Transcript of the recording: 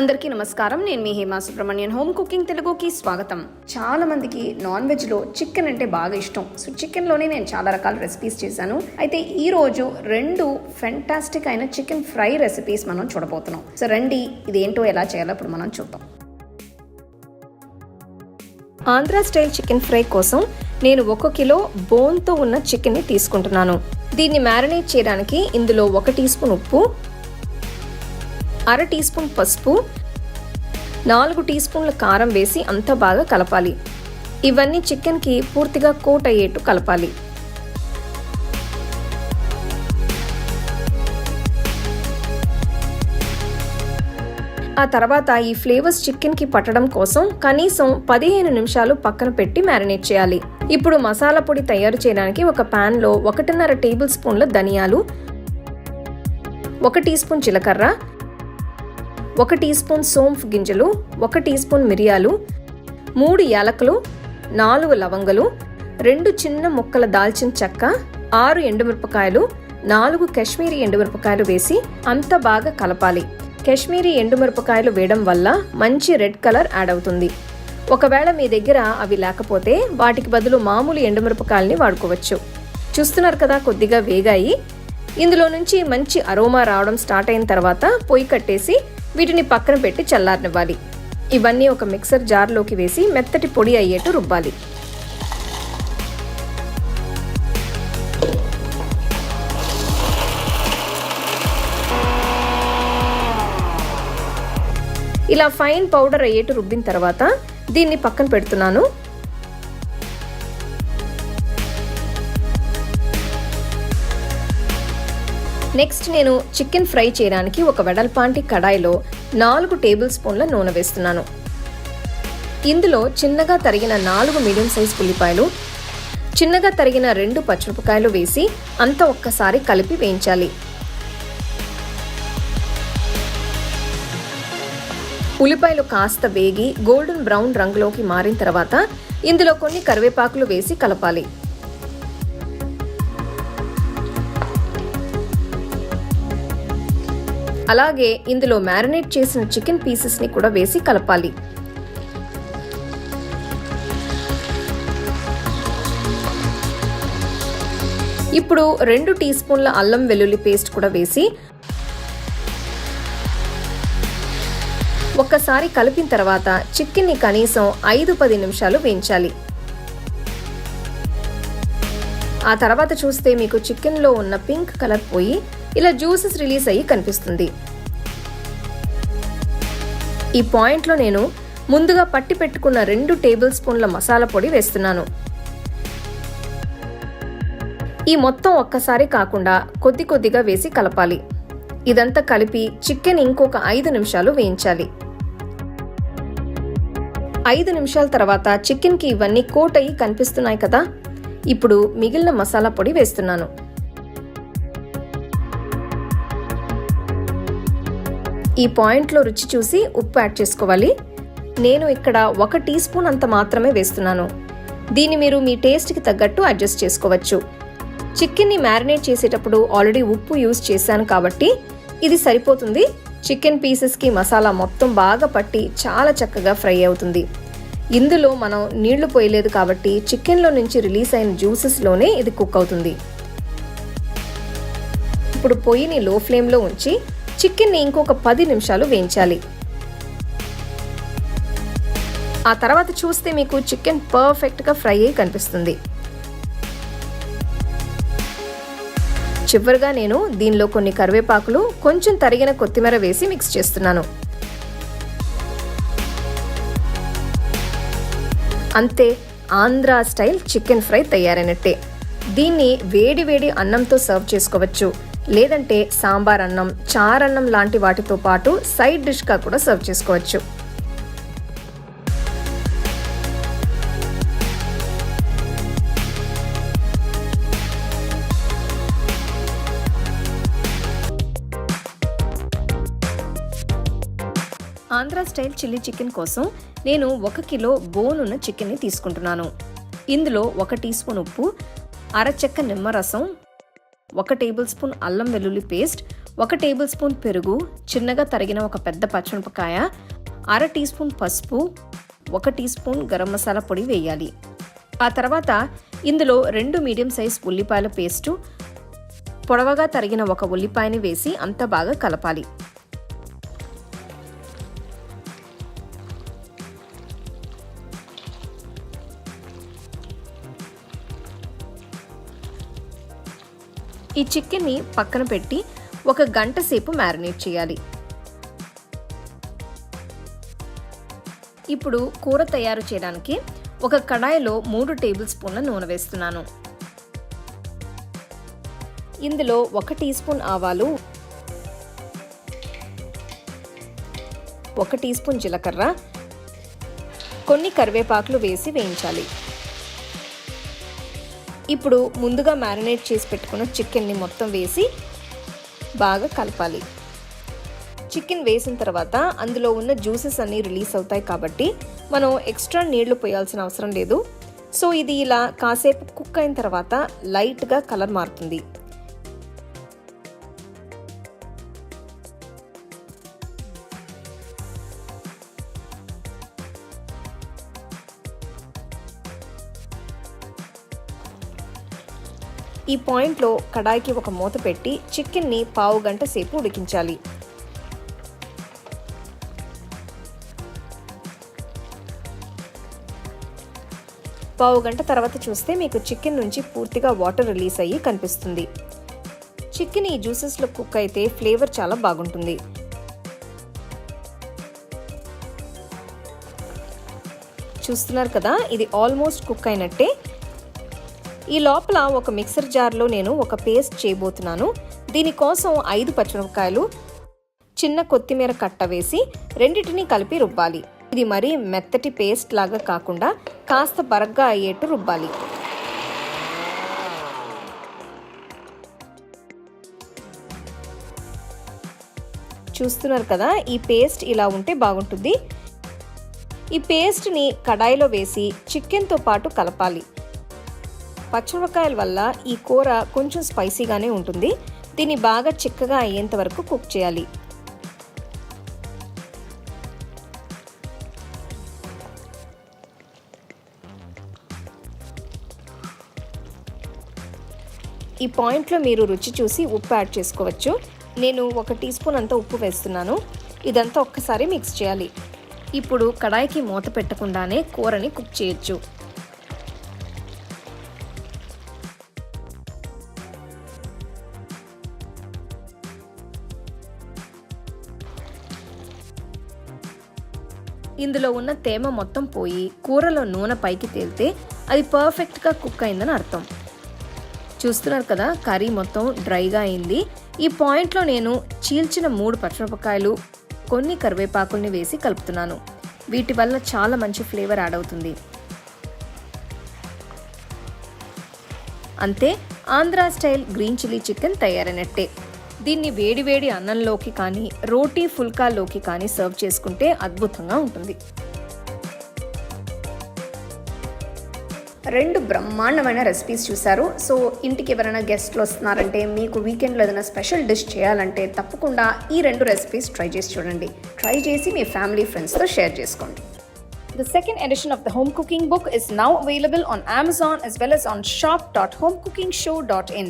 అందరికీ నమస్కారం. నేను మీ హేమా సుబ్రహ్మణ్యన్. హోమ్ కుకింగ్ తెలుగుకి స్వాగతం. చాలా మందికి నాన్ వెజ్లో చికెన్ అంటే బాగా ఇష్టం. సో చికెన్లోనే నేను చాలా రకాల రెసిపీస్ చేశాను. అయితే ఈ రోజు రెండు ఫెంటాస్టిక్ అయిన చికెన్ ఫ్రై రెసిపీస్ మనం చూడబోతున్నాం. సో రండి ఇదేంటో ఎలా చేయాలో ఇప్పుడు మనం చూద్దాం. ఆంధ్ర స్టైల్ చికెన్ ఫ్రై కోసం నేను ఒక కిలో బోన్తో ఉన్న చికెన్ని తీసుకుంటున్నాను. దీన్ని మ్యారినేట్ చేయడానికి ఇందులో ఒక టీ స్పూన్ ఉప్పు అర టీ స్పూన్ పసుపు నాలుగు టీ స్పూన్ల కారం వేసి అంత బాగా కలపాలి. ఇవన్నీ చికెన్కి పూర్తిగా కోట్ అయ్యేట్టు కలపాలి. ఆ తర్వాత ఈ ఫ్లేవర్స్ చికెన్కి పట్టడం కోసం కనీసం పదిహేను నిమిషాలు పక్కన పెట్టి మ్యారినేట్ చేయాలి. ఇప్పుడు మసాలా పొడి తయారు చేయడానికి ఒక ప్యాన్లో ఒకటిన్నర టేబుల్ స్పూన్ల ధనియాలు ఒక టీ స్పూన్ జీలకర్ర ఒక టీ స్పూన్ సోంఫ్ గింజలు ఒక టీ స్పూన్ మిరియాలు మూడు యాలకులు నాలుగు లవంగలు రెండు చిన్న ముక్కల దాల్చిన చెక్క ఆరు ఎండుమిరపకాయలు నాలుగు కాశ్మీరీ ఎండుమిరపకాయలు వేసి అంత బాగా కలపాలి. కాశ్మీరీ ఎండుమిరపకాయలు వేయడం వల్ల మంచి రెడ్ కలర్ యాడ్ అవుతుంది. ఒకవేళ మీ దగ్గర అవి లేకపోతే వాటికి బదులు మామూలు ఎండుమిరపకాయలని వాడుకోవచ్చు. చూస్తున్నారు కదా కొద్దిగా వేగాయి. ఇందులో నుంచి మంచి అరోమా రావడం స్టార్ట్ అయిన తర్వాత పొయ్యి కట్టేసి వీటిని పక్కన పెట్టి చల్లారనివ్వాలి. ఇవన్నీ ఒక మిక్సర్ జార్లోకి వేసి మెత్తటి పొడి అయ్యేట్టు రుబ్బాలి. ఇలా ఫైన్ పౌడర్ అయ్యేట్టు రుబ్బిన తర్వాత దీన్ని పక్కన పెడుతున్నాను. నెక్స్ట్ నేను చికెన్ ఫ్రై చేయడానికి ఒక వెడల్పాంటి కడాయిలో నాలుగు టేబుల్ స్పూన్ల నూనె వేస్తున్నాను. ఇందులో చిన్నగా తరిగిన నాలుగు మీడియం సైజ్ ఉల్లిపాయలు చిన్నగా తరిగిన రెండు పచ్చిమిరపకాయలు వేసి అంతా ఒక్కసారి కలిపి వేయించాలి. ఉల్లిపాయలు కాస్త వేగి గోల్డెన్ బ్రౌన్ రంగులోకి మారిన తర్వాత ఇందులో కొన్ని కరివేపాకులు వేసి కలపాలి. అలాగే ఇందులో మ్యారినేట్ చేసిన చికెన్ పీసెస్ని కూడా వేసి కలపాలి. ఇప్పుడు రెండు టీ స్పూన్ల అల్లం వెల్లుల్లి పేస్ట్ కూడా వేసి ఒక్కసారి కలిపిన తర్వాత చికెన్ని కనీసం ఐదు పది నిమిషాలు వేయించాలి. ఆ తర్వాత చూస్తే మీకు చికెన్లో ఉన్న పింక్ కలర్ పోయి ఇలా జ్యూసెస్ రిలీజ్ అయ్యి కనిపిస్తుంది. ఈ పాయింట్లో నేను ముందుగా పట్టి పెట్టుకున్న రెండు టేబుల్ స్పూన్ల మసాలా పొడి వేస్తున్నాను. ఈ మొత్తం ఒక్కసారి కాకుండా కొద్ది కొద్దిగా వేసి కలపాలి. ఇదంతా కలిపి చికెన్ ఇంకొక ఐదు నిమిషాలు వేయించాలి. ఐదు నిమిషాల తర్వాత చికెన్కి ఇవన్నీ కోట్ అయ్యి కనిపిస్తున్నాయి కదా? ఇప్పుడు మిగిలిన మసాలా పొడి వేస్తున్నాను. ఈ పాయింట్లో రుచి చూసి ఉప్పు యాడ్ చేసుకోవాలి. నేను ఇక్కడ ఒక టీ స్పూన్ అంత మాత్రమే వేస్తున్నాను. దీన్ని మీరు మీ టేస్ట్కి తగ్గట్టు అడ్జస్ట్ చేసుకోవచ్చు. చికెన్ని మ్యారినేట్ చేసేటప్పుడు ఆల్రెడీ ఉప్పు యూజ్ చేశాను కాబట్టి ఇది సరిపోతుంది. చికెన్ పీసెస్కి మసాలా మొత్తం బాగా పట్టి చాలా చక్కగా ఫ్రై అవుతుంది. ఇందులో మనం నీళ్ళు పోయలేదు కాబట్టి చికెన్లో నుంచి రిలీజ్ అయిన జ్యూసెస్లోనే ఇది కుక్ అవుతుంది. ఇప్పుడు పొయ్యిని లో ఫ్లేమ్లో ఉంచి చికెన్ని ఇంకొక పది నిమిషాలు వేయించాలి. ఆ తర్వాత చూస్తే మీకు చికెన్ పర్ఫెక్ట్గా ఫ్రై అయి కనిపిస్తుంది. చివరిగా నేను దీనిలో కొన్ని కరివేపాకులు కొంచెం తరిగిన కొత్తిమీర వేసి మిక్స్ చేస్తున్నాను. అంతే ఆంధ్రా స్టైల్ చికెన్ ఫ్రై తయారైనట్టే. దీన్ని వేడి వేడి అన్నంతో సర్వ్ చేసుకోవచ్చు. లేదంటే సాంబార్ అన్నం చారన్నం లాంటి వాటితో పాటు సైడ్ డిష్గా కూడా సర్వ్ చేసుకోవచ్చు. ఆంధ్ర స్టైల్ చిల్లీ చికెన్ కోసం నేను ఒక కిలో బోనున్న చికెన్ని తీసుకుంటున్నాను. ఇందులో ఒక టీ స్పూన్ ఉప్పు అరచెక్క నిమ్మరసం ఒక టేబుల్ స్పూన్ అల్లం వెల్లుల్లి పేస్ట్ ఒక టేబుల్ స్పూన్ పెరుగు చిన్నగా తరిగిన ఒక పెద్ద పచ్చిమిరపకాయ అర టీ స్పూన్ పసుపు ఒక టీ స్పూన్ గరం మసాలా పొడి వేయాలి. ఆ తర్వాత ఇందులో రెండు మీడియం సైజ్ ఉల్లిపాయల పేస్టు పొడవగా తరిగిన ఒక ఉల్లిపాయని వేసి అంతా బాగా కలపాలి. ఈ చికెన్ని పక్కన పెట్టి ఒక గంట సేపు మ్యారినేట్ చేయాలి. ఇప్పుడు కూర తయారు చేయడానికి ఒక కడాయిలో మూడు టేబుల్ స్పూన్ల నూనె వేస్తున్నాను. ఇందులో ఒక టీ స్పూన్ ఆవాలు ఒక టీ స్పూన్ జీలకర్ర కొన్ని కరివేపాకులు వేసి వేయించాలి. ఇప్పుడు ముందుగా మ్యారినేట్ చేసి పెట్టుకున్న చికెన్ని మొత్తం వేసి బాగా కలపాలి. చికెన్ వేసిన తర్వాత అందులో ఉన్న జ్యూసెస్ అన్నీ రిలీజ్ అవుతాయి కాబట్టి మనం ఎక్స్ట్రా నీళ్ళు పోయాల్సిన అవసరం లేదు. సో ఇది ఇలా కాసేపు కుక్ అయిన తర్వాత లైట్గా కలర్ మారుతుంది. ఈ పాయింట్లో కడాయికి ఒక మూత పెట్టి చికెన్ని పావు గంట సేపు ఉడికించాలి. పావు గంట తర్వాత చూస్తే మీకు చికెన్ నుంచి పూర్తిగా వాటర్ రిలీజ్ అయ్యి కనిపిస్తుంది. చికెన్ ఈ జ్యూసెస్లో కుక్ అయితే ఫ్లేవర్ చాలా బాగుంటుంది. చూస్తున్నారు కదా ఇది ఆల్మోస్ట్ కుక్ అయినట్టే. ఈ లోపల ఒక మిక్సర్ జార్లో నేను ఒక పేస్ట్ చేయబోతున్నాను. దీనికోసం ఐదు పచ్చిమిరపకాయలు చిన్న కొత్తిమీర కట్ట వేసి రెండింటిని కలిపి రుబ్బాలి. ఇది మరీ మెత్తటి పేస్ట్ లాగా కాకుండా కాస్త బరగ్గా అయ్యేట్టు రుబ్బాలి. చూస్తున్నారు కదా ఈ పేస్ట్ ఇలా ఉంటే బాగుంటుంది. ఈ పేస్ట్ని కడాయిలో వేసి చికెన్తో పాటు కలపాలి. పచ్చిమిరపకాయల వల్ల ఈ కూర కొంచెం స్పైసీగానే ఉంటుంది. దీన్ని బాగా చిక్కగా అయ్యేంత వరకు కుక్ చేయాలి. ఈ పాయింట్లో మీరు రుచి చూసి ఉప్పు యాడ్ చేసుకోవచ్చు. నేను ఒక టీ స్పూన్ అంతా ఉప్పు వేస్తున్నాను. ఇదంతా ఒక్కసారి మిక్స్ చేయాలి. ఇప్పుడు కడాయికి మూత పెట్టకుండానే కూరని కుక్ చేయొచ్చు. ఇందులో ఉన్న తేమ మొత్తం పోయి కూరలో నూనె పైకి తేలితే అది పర్ఫెక్ట్గా కుక్ అయిందని అర్థం. చూస్తున్నారు కదా కర్రీ మొత్తం డ్రైగా అయింది. ఈ పాయింట్లో నేను చీల్చిన మూడు పచ్చిమిరపకాయలు కొన్ని కరివేపాకుల్ని వేసి కలుపుతున్నాను. వీటి వల్ల చాలా మంచి ఫ్లేవర్ యాడ్ అవుతుంది. అంతే Andhra style green chilli chicken తయారైనట్టే. దీన్ని వేడివేడి అన్నంలోకి కానీ రోటీ ఫుల్కాలోకి కానీ సర్వ్ చేసుకుంటే అద్భుతంగా ఉంటుంది. రెండు బ్రహ్మాండమైన రెసిపీస్ చూశారు. సో ఇంటికి ఎవరైనా గెస్ట్లు వస్తున్నారంటే మీకు వీకెండ్లో ఏదైనా స్పెషల్ డిష్ చేయాలంటే తప్పకుండా ఈ రెండు రెసిపీస్ ట్రై చేసి చూడండి. ట్రై చేసి మీ ఫ్యామిలీ ఫ్రెండ్స్తో షేర్ చేసుకోండి. The second edition of the home cooking book is now available on Amazon as well as on shop.homecookingshow.in.